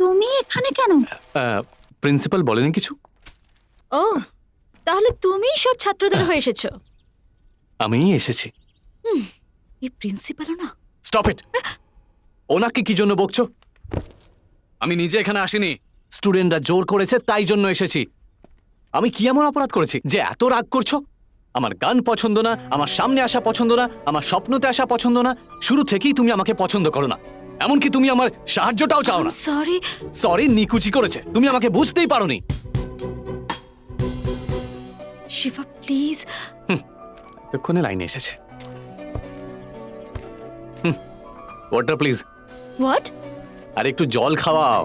তুমি এখানে কেন? প্রিন্সিপাল বলেনি কিছু? ও তাহলে তুমি সব ছাত্রদের হয়ে এসেছ। আমিই এসেছি। এই প্রিন্সিপালও না। স্টপ ইট ওনাকে কি জন্য বকছো? আমি নিজে এখানে আসিনি। স্টুডেন্টরা জোর করেছে তাই জন্য এসেছি। আমি কি এমন অপরাধ করেছি যে এত রাগ করছ? আমার গান পছন্দ না আমার সামনে আসা পছন্দ না আমার স্বপ্নতে আসা পছন্দ না। শুরু থেকেই তুমি আমাকে পছন্দ করো না। এমনকি তুমি আমার সাহায্যটাও চাও না। সরি সরি নিকুচি করেছে। তুমি আমাকে বুঝতেই পারোনি। শিবা প্লিজ এতক্ষণে লাইনে এসেছে। ওয়াটার প্লিজ হোয়াট আর একটু জল খাওয়াও।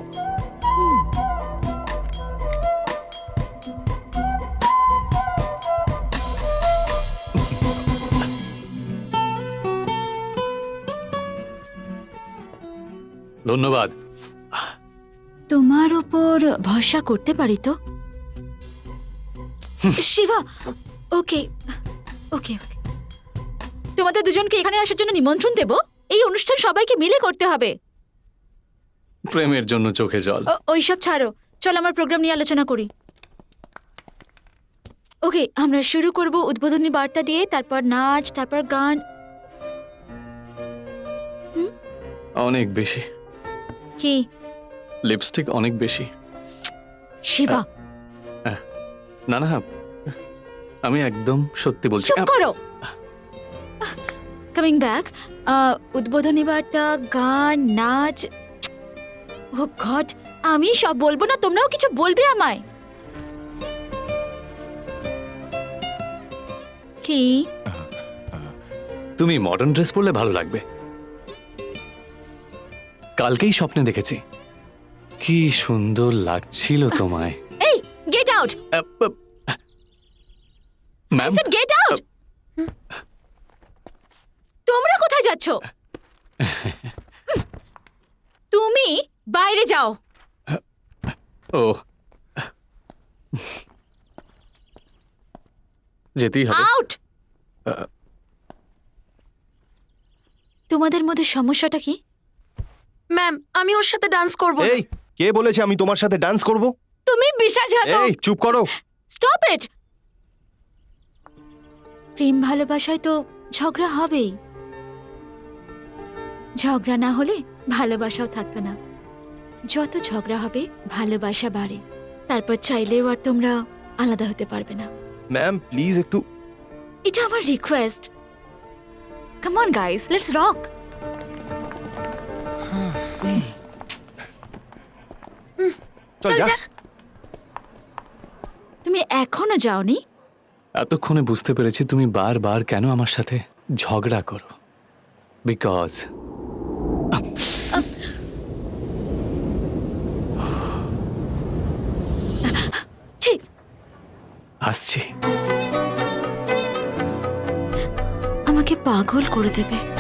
ধন্যবাদ। তোমার ওপর ভরসা করতে পারি তো? শিবা ওকে ওকে ওকে। তোমাদের দুজনকে এখানে আসার জন্য নিমন্ত্রণ দেব। এই অনুষ্ঠান সবাইকে মিলে করতে হবে। প্রেমের জন্য চোখে জল। ওইসব ছাড়ো। চল আমার প্রোগ্রাম নিয়ে আলোচনা করি। ওকে আমরা শুরু করব উদ্বোধনী বার্তা দিয়ে তারপর নাচ তারপর গান। অনেক বেশি। কি? লিপস্টিক অনেক বেশি। শিবা। না না আমি একদম সত্যি বলছি। চুপ করো। কামিং ব্যাক উদ্বোধনী বার্তা গান নাচ। ও গড আমি সব বলব না তোমরাও কিছু বলবে আমায়। কি? তুমি মডার্ন ড্রেস পরলে ভালো লাগবে। কালকেই স্বপ্নে দেখেছি। কি সুন্দর লাগছিল তোমায়। এই get out ma'am get out তোমরা কোথায় যাচ্ছ? তুমি বাইরে যাও। ও। যেতেই হবে। আউট তোমাদের মধ্যে সমস্যাটা কি? ম্যাম আমি ওর সাথে ডান্স করব এই কে বলেছে আমি তোমার সাথে ডান্স করব? তুমি বিশ্বাসঘাতক। এই চুপ করো। স্টপ ইট প্রেম ভালোবাসায় তো ঝগড়া হবেই। ঝগড়া না হলে ভালোবাসাও থাকতো না। যত ঝগড়া হবে ভালোবাসা বাড়ে। তারপর চাইলেও আর তোমরা আলাদা হতে পারবে না। ম্যাম প্লিজ একটু এটা আমার request come on guys let's rock চল যা। তুমি এখনও যাওনি? এতক্ষণে বুঝতে পেরেছি তুমি বারবার কেন আমার সাথে ঝগড়া করো। বিকজ আসছি। আমাকে পাগল করে দেবে।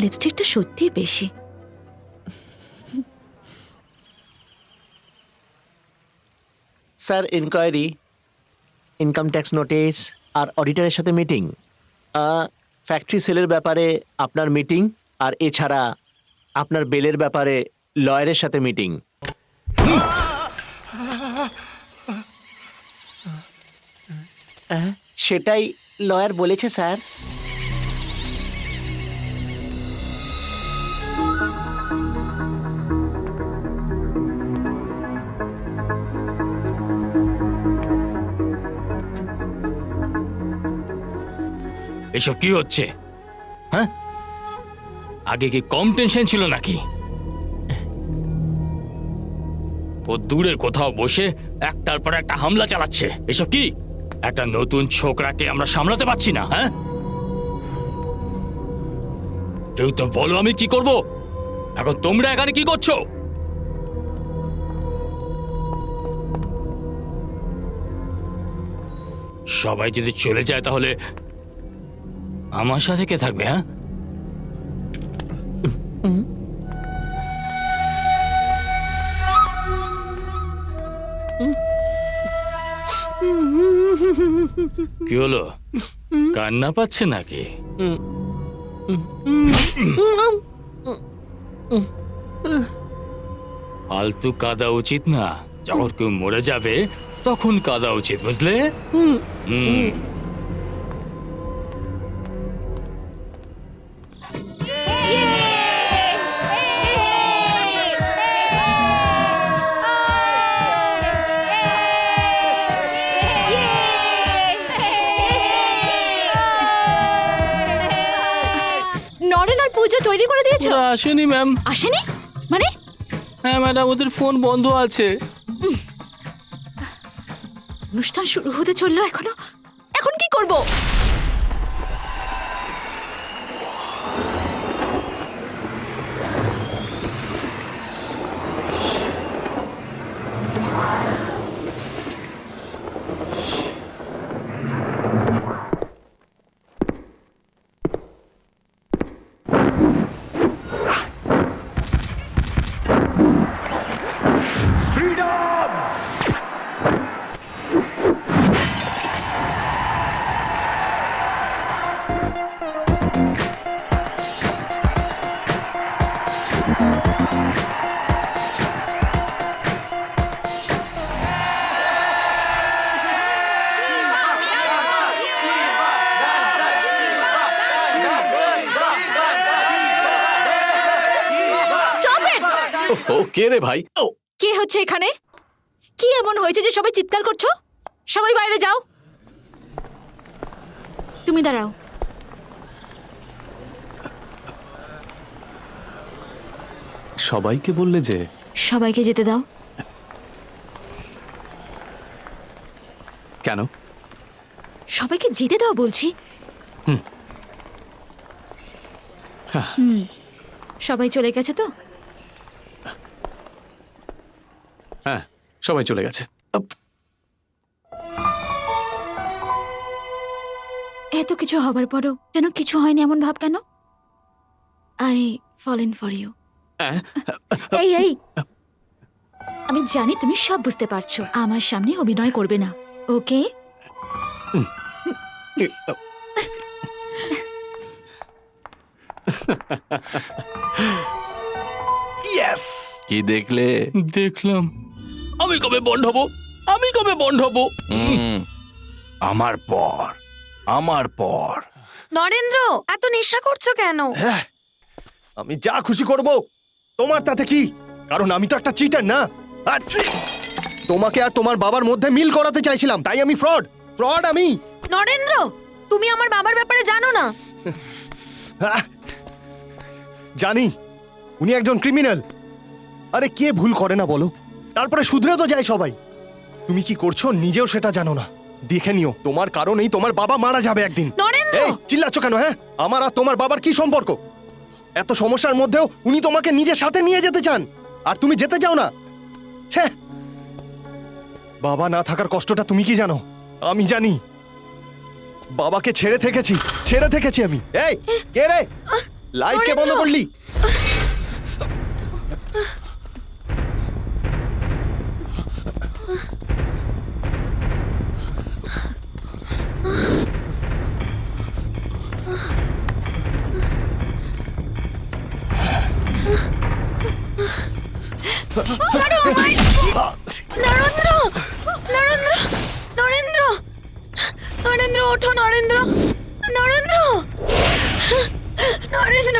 লিপস্টিকটা সত্যি বেশি। Sir inquiry income tax notice আর অডিটরের সাথে মিটিং ফ্যাক্টরি সেলের ব্যাপারে আপনার মিটিং আর এছাড়া আপনার বেলের ব্যাপারে লয়ারের সাথে মিটিং সেটাই লয়ার বলেছে স্যার। এসব কি হচ্ছে? হ্যাঁ? আগে কি কম টেনশন ছিল নাকি? ও দূরে কোথাও বসে একটার পর একটা হামলা চালাচ্ছে। এসব কি? একটা নতুন ছোকরাকে আমরা সামলাতে পারছি না হ্যাঁ? কেউ তো বলো আমি কি করব? এখন তোমরা এখানে কি করছ? সবাই যদি চলে যায় তাহলে আমার সাথে কে থাকবে হ্যাঁ? কি হলো? কান্না পাচ্ছে নাকি? ফালতু কাদা উচিত না। যখন কেউ মরে যাবে, তখন কাদা উচিত, বুঝলে? হুম। তৈরি করে দিয়েছ? ওরা আসেনি ম্যাম আসেনি? মানে? হ্যাঁ ম্যাডাম ওদের ফোন বন্ধ আছে। অনুষ্ঠান শুরু হতে চলল এখনও। এখন কি করব? কে রে ভাই? ও কি হচ্ছে এখানে? কি এমন হয়েছে যে সবাই চিৎকার করছ? সবাই বাইরে যাও। তুমি দাঁড়াও। সবাইকে বললে যে সবাইকে যেতে দাও। কেন? সবাইকে যেতে দাও বলছি। হুম। সবাই চলে গেছে তো? সবাই চলে গেছে। এত কিছু হবার পরও যেন কিছু হয়নি এমন ভাব কেন? I fall in for you হ্যাঁ, এই এই। আমি জানি তুমি সব বুঝতে পারছ। আমার সামনে অভিনয় করবে না। ওকে? কি দেখলে? দেখলাম। আমি কবে বন্ধ হব? আমি কবে বন্ধ হব? আমার পর আমার পর। নরেন্দ্র এত নেশা করছ কেন? হ্যাঁ আমি যা খুশি করব তোমার তাতে কি? কারণ আমি তো একটা চিটার না। আচ্ছা। তোমাকে আর তোমার বাবার মধ্যে মিল করাতে চাইছিলাম তাই আমি ফ্রড ফ্রড আমি। নরেন্দ্র তুমি আমার বাবার ব্যাপারে জানো না! জানি উনি একজন ক্রিমিনাল আরে কে ভুল করে না বলো? তারপরে শুধরে তো যায় সবাই। তুমি কি করছ? নিজেও সেটা জানো না। দেখে নিও তোমার কারণেই তোমার বাবা মারা যাবে একদিন। নরেন্দ্র! এই চিল্লাচ্ছ কেন হ্যাঁ? আমার আর তোমার বাবার কি সম্পর্ক? এত সমস্যার মধ্যেও উনি তোমাকে নিজের সাথে নিয়ে যেতে চান। আর তুমি যেতে চাও না। ছ্যাঃ! বাবা না থাকার কষ্টটা তুমি কি জানো? আমি জানি। বাবাকে ছেড়ে থেকেছি ছেড়ে থেকেছি আমি। এই কে রে? লাইট কে বন্ধ করলি? নরেন্দ্র নরেন্দ্র নরেন্দ্র নরেন্দ্র ওঠো নরেন্দ্র নরেন্দ্র নরেন্দ্র